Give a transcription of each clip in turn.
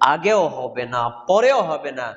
আগেও হবে না, পরেও হবে না।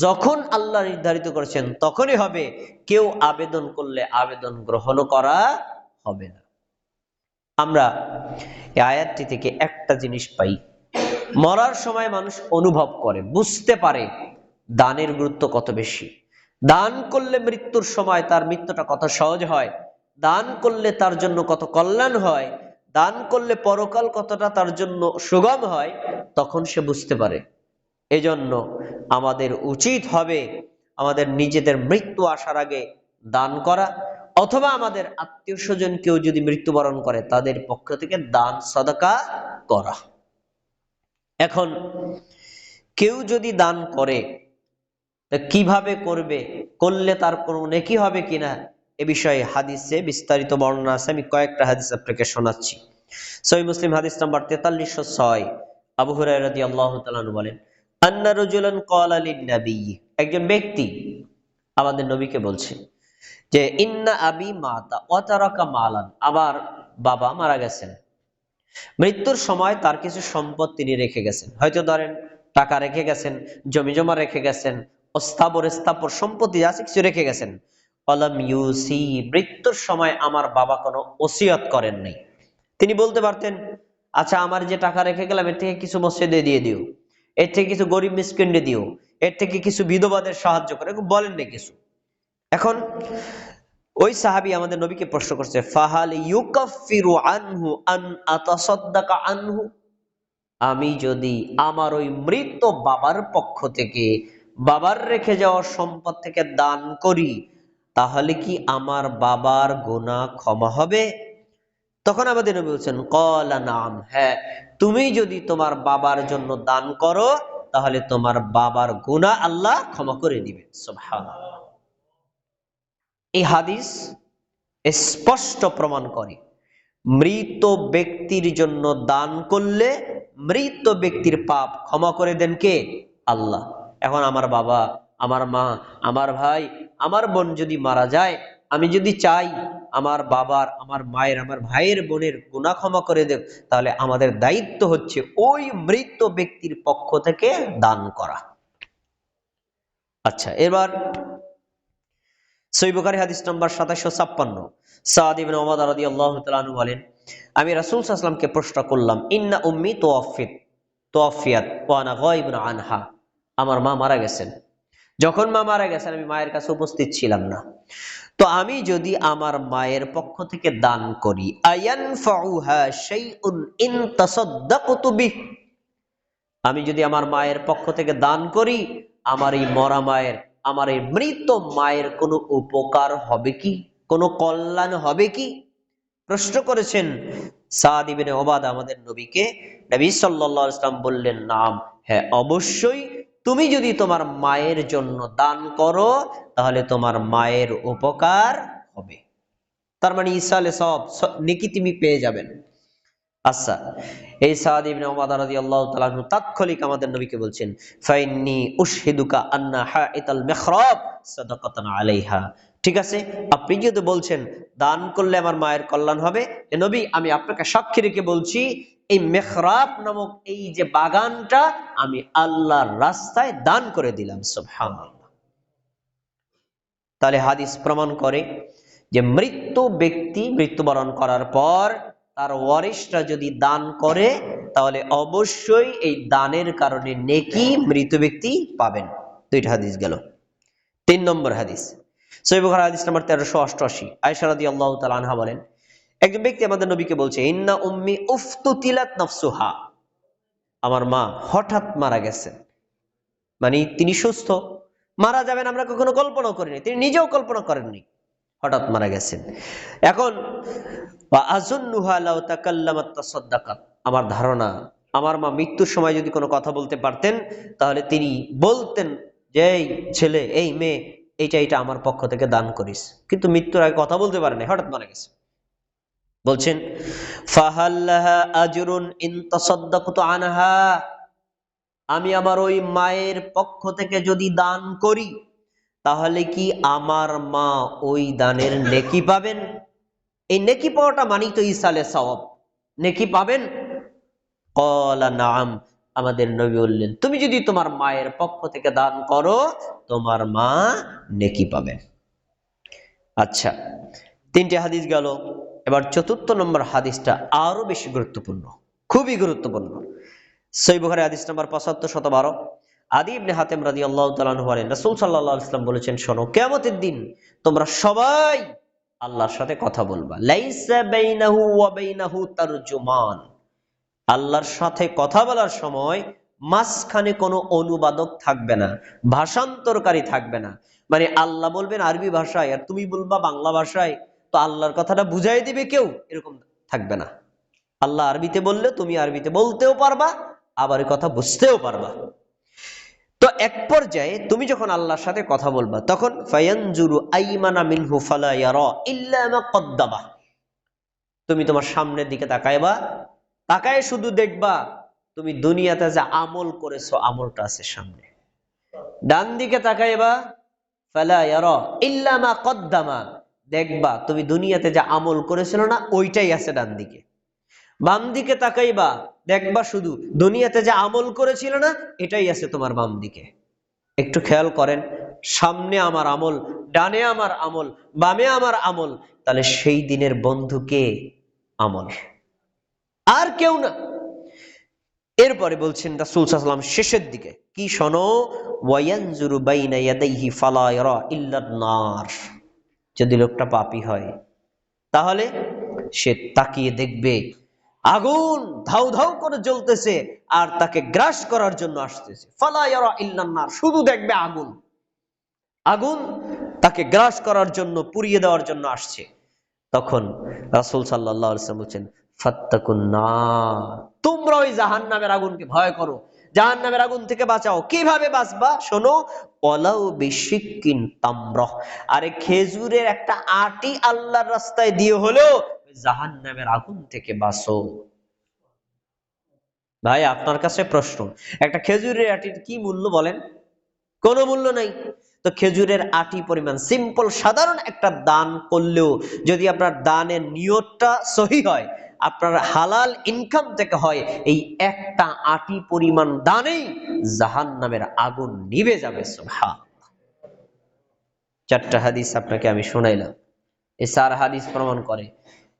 যখন আল্লাহ নির্ধারিত করেছেন, তখনই হবে। কেউ আবেদন করলে আবেদন গ্রহণ করা হবে না। আমরা আয়াতটি থেকে একটা জিনিস পাই। মরার সময় মানুষ অনুভব করে, বুঝতে পারে দানের গুরুত্ব কত বেশি। দান করলে মৃত্যুর সময় তার মৃত্যুটা কত সহজ হয়, দান করলে তার জন্য কত কল্যাণ হয় দান করলে পরকাল কতটা তার জন্য সুগম হয়, তখন সে বুঝতে পারে। এজন্য আমাদের উচিত হবে আমাদের নিজেদের মৃত্যু আসার আগে দান করা, অথবা আমাদের আত্মীয় স্বজন কেউ যদি মৃত্যুবরণ করে, তাদের পক্ষ থেকে দান, সদকা করা। এখন, কেউ যদি দান করে কীভাবে করবে, করলে তার কোনো নেকি হবে কিনা এ বিষয়ে হাদিসে বিস্তারিত বর্ণনা আছে। আমি কয়েকটা হাদিস আপনাকে শোনাচ্ছি। সহি মুসলিম হাদিস নাম্বার তেতাল্লিশশো ছয়। আবু হুরায়রাদি আল্লাহ তালানু বলেন, আন্না রজুলান কল আলী নবী একজন ব্যক্তি আমাদের নবীকে বলছে যে, ইন্না আবি মাতা অতারকা মালান। আবার বাবা মারা গেছেন। মৃত্যুর সময় তার কিছু সম্পদ তিনি রেখে গেছেন। হয়তো ধরেন টাকা রেখে গেছেন জমি জমা রেখে গেছেন স্থাবর স্থাপর সম্পত্তি আছে কিছু রেখে গেছেন। কলম ইউসি, মৃত্যুর সময় আমার বাবা কোনো ওসিয়ত করেন নাই। তিনি বলতে পারতেন আচ্ছা আমার যে টাকা রেখে গেলাম, এর থেকে কিছু মসজিদে দিয়ে দিও, এর থেকে কিছু গরিব মিসকিন্ডে দিও, এর থেকে কিছু বিধবাদের সাহায্য করে বলেন না কিছু। এখন ওই সাহাবি আমাদের নবীকে প্রশ্ন করছে, ফাহাল ইউকাফিরু আনহু আন আনহু? আমি যদি আমার ওই মৃত বাবার পক্ষ থেকে বাবার রেখে যাওয়া সম্পদ থেকে দান করি তাহলে কি আমার বাবার গোনা ক্ষমা হবে? তখন আমাদের বলছেন, কলা নাম হ্যাঁ তুমি যদি তোমার বাবার জন্য দান করো, তাহলে তোমার বাবার গুনাহ আল্লাহ ক্ষমা করে দিবে। এই হাদিস স্পষ্ট প্রমাণ করে, মৃত ব্যক্তির জন্য দান করলে মৃত ব্যক্তির পাপ ক্ষমা করে দেন কে? আল্লাহ। এখন আমার বাবা, আমার মা, আমার ভাই আমার বোন যদি মারা যায়, আমি যদি চাই আমার বাবার, আমার মায়ের, আমার ভাইয়ের বোনের গুণা ক্ষমা করে দেব তাহলে আমাদের দায়িত্ব হচ্ছে ওই মৃত ব্যক্তির পক্ষ থেকে দান করা। আচ্ছা এবার সৈবকারী হাদিস নম্বর সাতাশশো ছাপ্পান্ন। সাদ রাদি আল্লাহ বলেন, আমি রাসুল সাল্লামকে প্রশ্ন করলাম, ইন্না উম্মি তোয়াফিত তোয়াফিয়াত আনহা। আমার মা মারা গেছেন। যখন মা মারা গেছেন, আমি মায়ের কাছে উপস্থিত ছিলাম না। তো আমি যদি আমার মায়ের পক্ষ থেকে দান করি আমি যদি আমার মায়ের পক্ষ থেকে দান করি, আমার এই মরা মায়ের, আমার এই মৃত মায়ের কোনো উপকার হবে কি? কোনো কল্যাণ হবে কি? প্রশ্ন করেছেন সাদ ইবিনে ওবাদ আমাদের নবীকে। নবী আলাইহি ইসলাম বললেন, নাম। হ্যাঁ অবশ্যই তুমি যদি তোমার মায়ের জন্য দান করো, তাহলে তোমার মায়ের উপকার হবে। তার মানে ইসালে সব নেকি তুমি পেয়ে যাবেন। আচ্ছা এই সাদ ইবনে তাৎক্ষণিক আমাদের নবীকে বলছেন, ফাইন্নি উশহিদুকা আন্না হাইতাল মিহরাব সাদাকাতান আলাইহা। ঠিক আছে? আপনি যেহেতু বলছেন, দান করলে আমার মায়ের কল্যাণ হবে। এ নবী, আমি আপনাকে সাক্ষী রেখে বলছি এই মেহরাব নামক এই যে বাগানটা আমি আল্লাহর রাস্তায় দান করে দিলাম তাহলে হাদিস প্রমাণ করে যে মৃত্যু ব্যক্তি মৃত্যুবরণ করার পর তার ওয়ারিশরা যদি দান করে, তাহলে অবশ্যই এই দানের কারণে নেকি মৃত ব্যক্তি পাবেন। দুইটা হাদিস গেল। তিন নম্বর হাদিস। সৈবখার হাদিস নাম্বার তেরোশো অষ্টআশি। আয়সারাদি আল্লাহ আনহা বলেন একজন ব্যক্তি আমাদের নবীকে বলছে, ইন্না উম্মি উফতুতিলাত নফসুহা। আমার মা হঠাৎ মারা গেছেন মানে তিনি সুস্থ, মারা যাবেন আমরা কখনো কল্পনা করিনি, তিনি নিজেও কল্পনা করেননি, হঠাৎ মারা গেছেন। এখন আমার ধারণা, আমার মা মৃত্যুর সময় যদি কোনো কথা বলতে পারতেন, তাহলে তিনি বলতেন যে এই ছেলে, এই মেয়ে, এইটা এইটা আমার পক্ষ থেকে দান করিস। কিন্তু মৃত্যুর আগে কথা বলতে পারেনি, হঠাৎ মারা গেছে। বলছেন আমি আমার ওই মায়ের পক্ষ থেকে যদি দান করি, তাহলে কি আমার মা ওই দানের নেকি পাবেন? এই নেকি পাওয়াটা মানি তো ইসালে সওয়াব নেকি পাবেন? কলা নাম আমাদের নবী বললেন, তুমি যদি তোমার মায়ের পক্ষ থেকে দান করো, তোমার মা নেকি পাবেন। আচ্ছা তিনটে হাদিস গেল। এবার চতুর্থ নম্বর হাদিসটা আরও বেশি গুরুত্বপূর্ণ, খুবই গুরুত্বপূর্ণ। সই বুখারি হাদিস নম্বর পঁচাত্তর শত বারো আদি ইবনে হাতেম রাজি আল্লাহ তালু বলেন, রসুল সাল্লাহ ইসলাম বলেছেন, শোনো কেমতের দিন তোমরা সবাই আল্লাহর সাথে কথা বলবা। তারজুমান। আল্লাহর সাথে কথা বলার সময় মাঝখানে কোনো অনুবাদক থাকবে না, ভাষান্তরকারী থাকবে না। মানে আল্লাহ বলবেন আরবি ভাষায়, আর তুমি বলবা বাংলা ভাষায়। তো আল্লাহর কথাটা বুঝাই দিবে কেউ, এরকম থাকবে না। আল্লাহ আরবিতে বললে তুমি আরবিতে বলতেও পারবা, আবার কথা বুঝতেও পারবা। তো এক পর্যায়ে তুমি যখন আল্লাহর সাথে কথা বলবা, তখন তুমি তোমার সামনের দিকে তাকাইবা, তাকায় শুধু দেখবা তুমি দুনিয়াতে যে আমল করেছ, আমলটা আছে সামনে। ডান দিকে তাকাইবা, ফালা ইয়ারা ইল্লা মা কদ্দামা। দেখবা তুমি দুনিয়াতে যা আমল করেছিল না, ওইটাই আছে ডান দিকে বাম দিকে তাকাইবা, দেখবা শুধু দুনিয়াতে যা আমল করেছিল না, এটাই আছে তোমার বাম দিকে একটু খেয়াল করেন, সামনে আমার আমল, ডানে আমার আমল, বামে আমার আমল, তাহলে সেই দিনের বন্ধুকে আমল। আর কেউ না। এরপরে বলছেন রাসূল সাল্লাম শেষের দিকে, কি শোনো? ওয়ায়ানজুরু বাইনা ইয়াদাইহি ফালা ইয়ারা ইল্লা নার। যদি লোকটা পাপী হয়, তাহলে সে তাকিয়ে দেখবে আগুন ধাউ ধাউ করে জ্বলতেছে আর তাকে গ্রাস করার জন্য আসতেছে। ফালা ইয়ারা শুধু দেখবে আগুন। আগুন তাকে গ্রাস করার জন্য, পুড়িয়ে দেওয়ার জন্য আসছে। তখন রাসুল ওয়াসাল্লাম বলছেন, ফাত্তাকুন নার তোমরা ওই জাহান্নামের আগুনকে ভয় করো। জাহান্নামের আগুন থেকে বাঁচাও। কীভাবে বাঁচবা? শোনো অলাউ বিশিকিন তাম্রহ আরে খেজুরের একটা আটি আল্লাহর রাস্তায় দিয়ে হলেও জাহান্নামের আগুন থেকে বাঁচো। ভাই, আপনার কাছে প্রশ্ন, একটা খেজুরের আটির কি মূল্য বলেন? কোনো মূল্য নাই। তো খেজুরের আটি পরিমাণ সিম্পল সাধারণ একটা দান করলেও যদি আপনার দানের নিয়তটা সহি হয় আপনার হালাল ইনকাম থেকে হয়, এই একটা আটি পরিমাণ দানেই জাহান নামের আগুন নিভে যাবে সুবহান চারটা হাদিস আপনাকে আমি শোনাইলাম। এ চার হাদিস প্রমাণ করে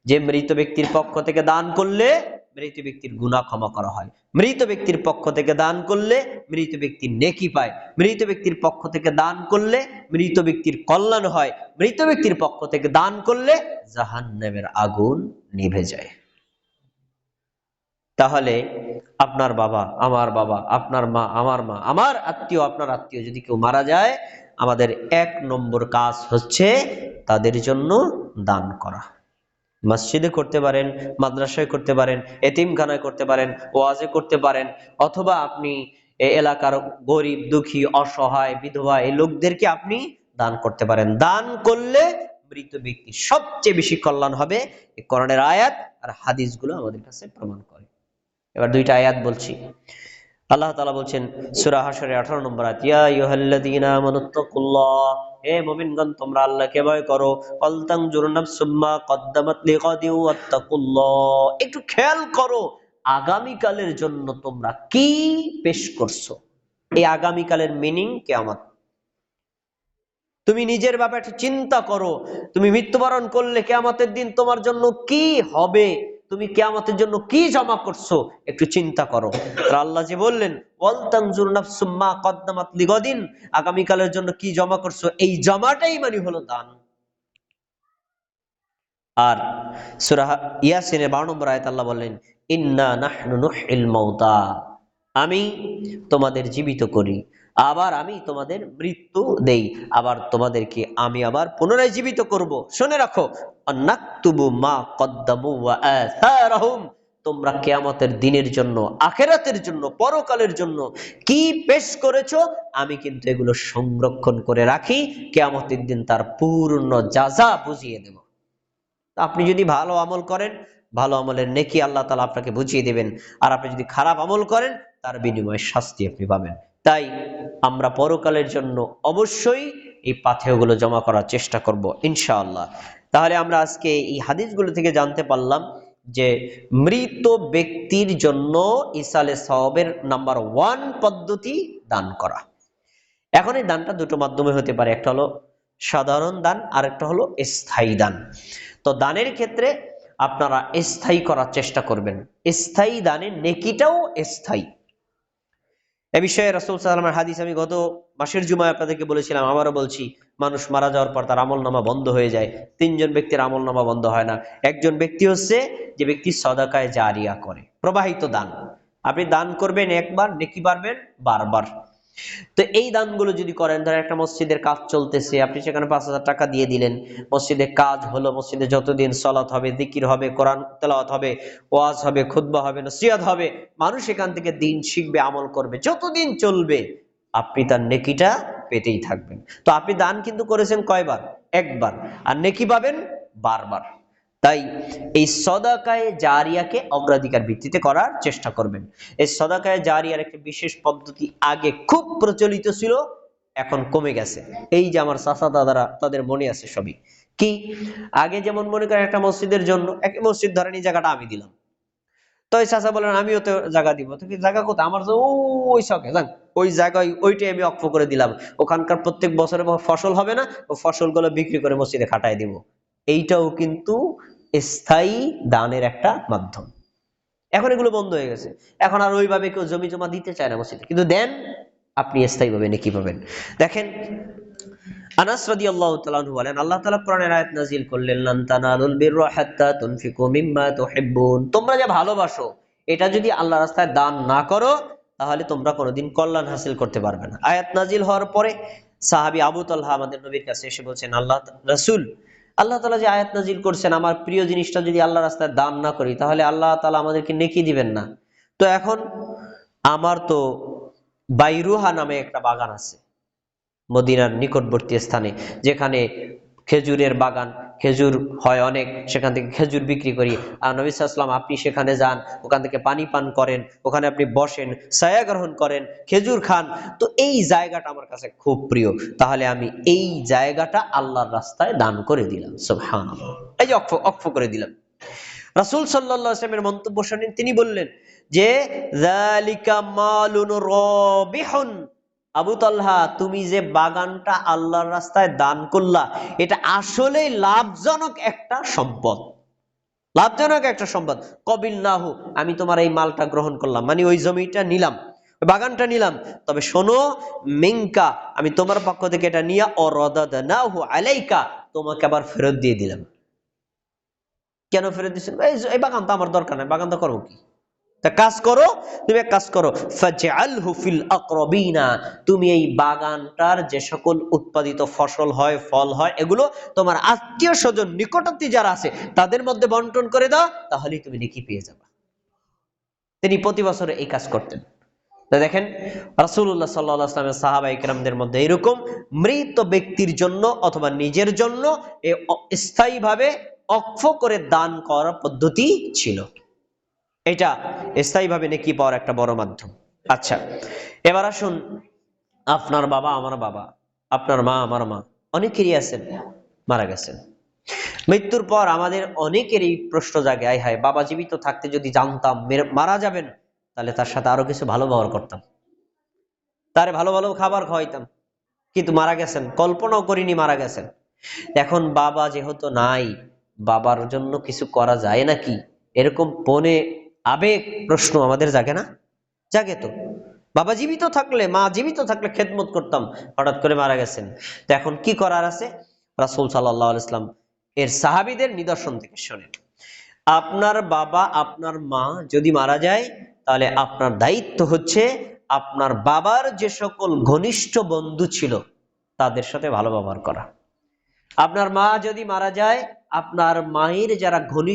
যে মৃত ব্যক্তির পক্ষ থেকে দান করলে মৃত ব্যক্তির গুণা ক্ষমা করা হয়। মৃত ব্যক্তির পক্ষ থেকে দান করলে মৃত ব্যক্তির নেকি পায়। মৃত ব্যক্তির পক্ষ থেকে দান করলে মৃত ব্যক্তির কল্যাণ হয়। মৃত ব্যক্তির পক্ষ থেকে দান করলে জাহান্নামের আগুন নিভে যায়। তাহলে আপনার বাবা, আমার বাবা, আপনার মা, আমার মা, আমার আত্মীয়, আপনার আত্মীয় যদি কেউ মারা যায়, আমাদের এক নম্বর কাজ হচ্ছে তাদের জন্য দান করা। মসজিদে করতে পারেন, মাদ্রাসায় করতে পারেন, এতিমখানায় করতে পারেন, ওয়াজে করতে পারেন, অথবা আপনি এলাকার গরিব, দুঃখী, অসহায়, বিধবা, এই লোকদেরকে আপনি দান করতে পারেন। দান করলে মৃত ব্যক্তির সবচেয়ে বেশি কল্যাণ হবে, এই করণের আয়াত আর হাদিসগুলো আমাদের কাছে প্রমাণ এবার দুইটা আয়াত বলছি। আল্লাহ তালা বলছেন, সূরা হাশরের 18 নম্বর হে তোমরা আল্লাহকে ভয় করো। ওয়াত্তাকুল্লাহ একটু খেয়াল করো আগামী কালের জন্য তোমরা কি পেশ করছ? এই আগামী কালের মিনিং কিয়ামত। তুমি নিজের ব্যাপারে চিন্তা করো। তুমি মৃত্যুবরণ করলে কেয়ামতের দিন তোমার জন্য কি হবে? তুমি কেয়ামতের জন্য কি জমা করছ? একটু চিন্তা করো। আল্লাহ যে বললেন আগামীকালের জন্য কি জমা করছ? এই জমাটাই মানে হলো দান। আর সূরা ইয়াসিনের 12 নম্বর আয়াত আল্লাহ বললেন, ইন্না নাহনু নুহিল মাউতা আমি তোমাদের জীবিত করি। আবার আমি তোমাদের মৃত্যু দেই। আবার তোমাদেরকে আমি আবার পুনরায় জীবিত করব। শুনে রাখো মা তোমরা কেয়ামতের দিনের জন্য, আখেরাতের জন্য, পরকালের জন্য কি পেশ করেছ, আমি কিন্তু এগুলো সংরক্ষণ করে রাখি। কেয়ামতের দিন তার পূর্ণ যাজা বুঝিয়ে দেব। আপনি যদি ভালো আমল করেন, ভালো আমলের নেকি আল্লাহ তালা আপনাকে বুঝিয়ে দেবেন। আর আপনি যদি খারাপ আমল করেন, তার বিনিময়ে শাস্তি আপনি পাবেন। তাই আমরা পরকালের জন্য অবশ্যই এই পাথেয়গুলো জমা করার চেষ্টা করব, ইনশাআল্লাহ। তাহলে আমরা আজকে এই হাদিসগুলো থেকে জানতে পারলাম যে মৃত ব্যক্তির জন্য ইসালে সওয়াবের নাম্বার ওয়ান পদ্ধতি দান করা। এখন এই দানটা দুটো মাধ্যমে হতে পারে, একটা হলো সাধারণ দান আর একটা হলো স্থায়ী দান। তো দানের ক্ষেত্রে আপনারা স্থায়ী করার চেষ্টা করবেন। স্থায়ী দানের নেকিটাও স্থায়ী। এ বিষয়ে রাসুল সাল্লামের হাদিস আমি গত মাসের জুমায় আপনাদেরকে বলেছিলাম আবারও বলছি, মানুষ মারা যাওয়ার পর তার আমল নামা বন্ধ হয়ে যায়, তিনজন ব্যক্তির আমল নামা বন্ধ হয় না। একজন ব্যক্তি হচ্ছে যে ব্যক্তি সদাকায় জারিয়া করে, প্রবাহিত দান। আপনি দান করবেন একবার, নেকি পারবেন বারবার। তো এই দানগুলো যদি করেন, ধরেন একটা মসজিদের কাজ চলতেছে, আপনি সেখানে পাঁচ হাজার টাকা দিয়ে দিলেন। মসজিদে কাজ হলো, মসজিদে যতদিন সলাৎ হবে দিকির হবে, কোরআন তেলাওয়াত হবে, ওয়াজ হবে, খুতবা হবে নসিয়াত হবে, মানুষ এখান থেকে দিন শিখবে, আমল করবে, যতদিন চলবে, আপনি তার নেকিটা পেতেই থাকবেন। তো আপনি দান কিন্তু করেছেন কয়বার? একবার। আর নেকি পাবেন বারবার। তাই এই সদাকায়ে জারিয়াকে অগ্রাধিকার ভিত্তিতে করার চেষ্টা করবেন। এই সদাকায়ে জারিয়ার একটি বিশেষ পদ্ধতি আগে খুব প্রচলিত ছিল, এখন কমে গেছে। এই যে আমার চাচা দাদারা, তাদের মনে আছে সবই। কি? আগে যেমন মনে করেন একটা মসজিদের জন্য, এক মসজিদ ধরেন এই জায়গাটা আমি দিলাম। তো ওই চাচা বলেন, আমিও তো জায়গা দিব। তো জায়গা কোথায়? আমার তো ওই শখে, জান, ওই জায়গায় ওইটাই আমি অক্ষ করে দিলাম। ওখানকার প্রত্যেক বছরে ফসল হবে না, ও ফসলগুলো বিক্রি করে মসজিদে খাটাই দিব। এইটাও কিন্তু স্থায়ী দানের একটা মাধ্যম। এখন এগুলো বন্ধ হয়ে গেছে। এখন আর ওইভাবে কেউ জমি জমা দিতে চায় না মসজিদে। কিন্তু দেন আপনি স্থায়ীভাবে নাকি পাবেন। দেখেন, আনাস রাদিয়াল্লাহু তাআলা আনহু বলেন, আল্লাহ তাআলা কোরআনের আয়াত নাযিল করলেন লান তানালুল বিররা হাত্তা তোমরা যা ভালোবাসো, এটা যদি আল্লাহ রাস্তায় দান না করো, তাহলে তোমরা কোনোদিন কল্যাণ হাসিল করতে পারবে না। আয়াত নাজিল হওয়ার পরে সাহাবী আবু তালহা আমাদের নবীর কাছে এসে বলছেন, আল্লাহ রাসূল আল্লাহ তালা যে আয়াত নাজিল করছেন, আমার প্রিয় জিনিসটা যদি আল্লাহ রাস্তায় দান না করি, তাহলে আল্লাহ তালা আমাদেরকে নেকি দিবেন না। তো এখন আমার তো বাইরুহা নামে একটা বাগান আছে, মদিনার নিকটবর্তী স্থানে, যেখানে খেজুরের বাগান, খেজুর হয় অনেক, সেখান থেকে খেজুর বিক্রি করি। আর নবী সাল্লাম আপনি সেখানে যান, ওখান থেকে পানি পান করেন, ওখানে আপনি বসেন, ছায়া গ্রহণ করেন, খেজুর খান। তো এই জায়গাটা আমার কাছে খুব প্রিয়। তাহলে আমি এই জায়গাটা আল্লাহর রাস্তায় দান করে দিলাম হ্যাঁ এই যে অক্ষ অক্ষ করে দিলাম। রাসূল সাল্লাল্লাহু আলাইহি মন্তব্য শুনেন, তিনি বললেন যে মালুন আবু তালহা, তুমি যে বাগানটা আল্লাহর রাস্তায় দান করলা, এটা আসলেই লাভজনক একটা সম্পদ। লাভজনক একটা সম্পদ। কবিল নাহু আমি তোমার এই মালটা গ্রহণ করলাম। মানে ওই জমিটা নিলাম বাগানটা নিলাম। তবে শোনো মিঙ্কা আমি তোমার পক্ষ থেকে এটা নিয়ে অরদাদ নাহু আলাইকা, তোমাকে আবার ফেরত দিয়ে দিলাম। কেন ফেরত দিচ্ছেন এই বাগান তো আমার দরকার নাই, বাগান তো করব কি? তা কাজ করো, তুমি এক কাজ করো, ফাজআলহু ফিল আকরাবিনা, তুমি এই বাগানটার যে সকল উৎপাদিত ফসল হয়, ফল হয়, এগুলো তোমার আত্মীয় স্বজন নিকটাত্মী যারা আছে, তাদের মধ্যে বন্টন করে দাও, তাহলেই তুমি নেকি পেয়ে যাবে। তিনি প্রতি বছরে এই কাজ করতেন। তো দেখেন, রাসূলুল্লাহ সাল্লাল্লাহু আলাইহি ওয়াসাল্লামের সাহাবা ইকরামদের মধ্যে এরকম মৃত ব্যক্তির জন্য অথবা নিজের জন্য এ স্থায়ীভাবে অক্ষ করে দান করার পদ্ধতি ছিল। এটা স্থায়ীভাবে নেকি পাওয়ার একটা বড় মাধ্যম। আচ্ছা এবার আসুন আপনার বাবা, আমার বাবা, আপনার মা, আমার মা, অনেকেরই আছেন, মারা গেছেন। মৃত্যুর পর আমাদের অনেকেরই প্রশ্ন জাগে, আয় হায়, বাবা জীবিত থাকতে যদি জানতাম, মারা যাবেন, তাহলে তার সাথে আরও কিছু ভালো ব্যবহার করতাম। তার ভালো ভালো খাবার খাওয়াইতাম, কিন্তু মারা গেছেন, কল্পনাও করিনি মারা গেছেন। এখন বাবা যেহেতু নাই, বাবার জন্য কিছু করা যায় নাকি? এরকম পনে আবেগ প্রশ্ন আমাদের জাগে না? জাগে তো। বাবা জীবিত থাকলে, মা জীবিত থাকলে খেদমত করতাম, হঠাৎ করে মারা গেছেন। তো এখন কি করার আছে? রাসুল সাল্লাহ ইসলাম এর সাহাবিদের নিদর্শন থেকে শোনেন। আপনার বাবা, আপনার মা যদি মারা যায়, তাহলে আপনার দায়িত্ব হচ্ছে আপনার বাবার যে সকল ঘনিষ্ঠ বন্ধু ছিল, তাদের সাথে ভালো ব্যবহার করা। আপনার মা যদি মারা যায়, আপনার মায়ের যারা ঘনিষ্ঠ